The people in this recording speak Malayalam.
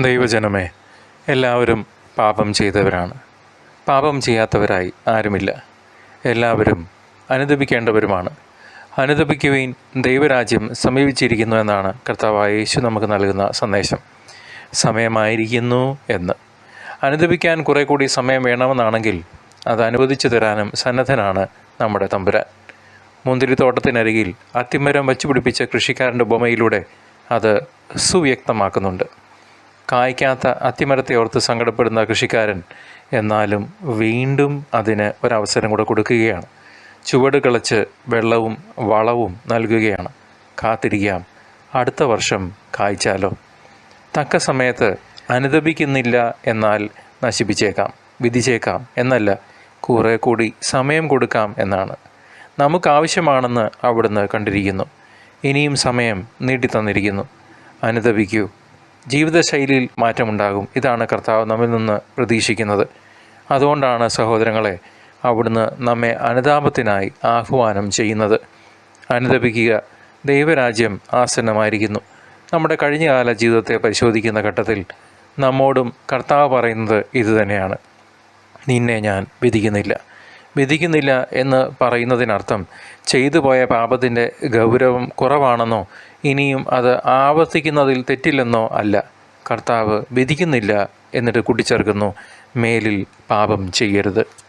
ദൈവജനമേ എല്ലാവരും പാപം ചെയ്തവരാണ്. പാപം ചെയ്യാത്തവരായി ആരുമില്ല. എല്ലാവരും അനുദപിക്കേണ്ടവരുമാണ്. അനുദപിക്കുകയും ദൈവരാജ്യം സമീപിച്ചിരിക്കുന്നു എന്നാണ് കർത്താവായ യേശു നമുക്ക് നൽകുന്ന സന്ദേശം. സമയമായിരിക്കുന്നു എന്ന്. അനുദപിക്കാൻ കുറെ കൂടി സമയം വേണമെന്നാണെങ്കിൽ അത് അനുവദിച്ചു തരാനും സന്നദ്ധനാണ് നമ്മുടെ തമ്പുരാൻ. മുന്തിരിത്തോട്ടത്തിനരികിൽ അത്തിമരം വച്ചുപിടിപ്പിച്ച കൃഷിക്കാരന്റെ ഉപമയിലൂടെ അത് സുവ്യക്തമാക്കുന്നുണ്ട്. കായ്ക്കാത്ത അത്തിമരത്തെ ഓർത്ത് സങ്കടപ്പെടുന്ന കൃഷിക്കാരൻ എന്നാലും വീണ്ടും അതിന് ഒരവസരം കൂടെ കൊടുക്കുകയാണ്. ചുവട് കിളച്ച് വെള്ളവും വളവും നൽകുകയാണ്. കാത്തിരിക്കാം. അടുത്ത വർഷം കായ്ച്ചാലോ? തക്ക സമയത്ത് അനുദപിക്കുന്നില്ല എന്നാൽ നശിപ്പിച്ചേക്കാം. വിധിച്ചേക്കാം എന്നല്ല. കുറെ കൂടി സമയം കൊടുക്കാം എന്നാണ്. നമുക്കാവശ്യമാണെന്ന് അവിടുന്ന് കണ്ടിരിക്കുന്നു. ഇനിയും സമയം നീട്ടിത്തന്നിരിക്കുന്നു. അനുദപിക്കൂ. ജീവിതശൈലിയിൽ മാറ്റമുണ്ടാകും. ഇതാണ് കർത്താവ് നമ്മിൽ നിന്ന് പ്രതീക്ഷിക്കുന്നത്. അതുകൊണ്ടാണ് സഹോദരങ്ങളെ അവിടുന്ന് നമ്മെ അനുതാപത്തിനായി ആഹ്വാനം ചെയ്യുന്നത്. അനുദപിക്കുക. ദൈവരാജ്യം ആസന്നമായിരിക്കുന്നു. നമ്മുടെ കഴിഞ്ഞകാല ജീവിതത്തെ പരിശോധിക്കുന്ന ഘട്ടത്തിൽ നമ്മോടും കർത്താവ് പറയുന്നത് ഇതുതന്നെയാണ്. നിന്നെ ഞാൻ വിധിക്കുന്നില്ല. വിധിക്കുന്നില്ല എന്ന് പറയുന്നതിനർത്ഥം ചെയ്തു പോയ പാപത്തിന്റെ ഗൗരവം കുറവാണെന്നോ ഇനിയും അത് ആവർത്തിക്കുന്നതിൽ തെറ്റില്ലെന്നോ അല്ല. കർത്താവ് വിധിക്കുന്നില്ല എന്നിട്ട് കൂട്ടിച്ചേർക്കുന്നു. മേലിൽ പാപം ചെയ്യരുത്.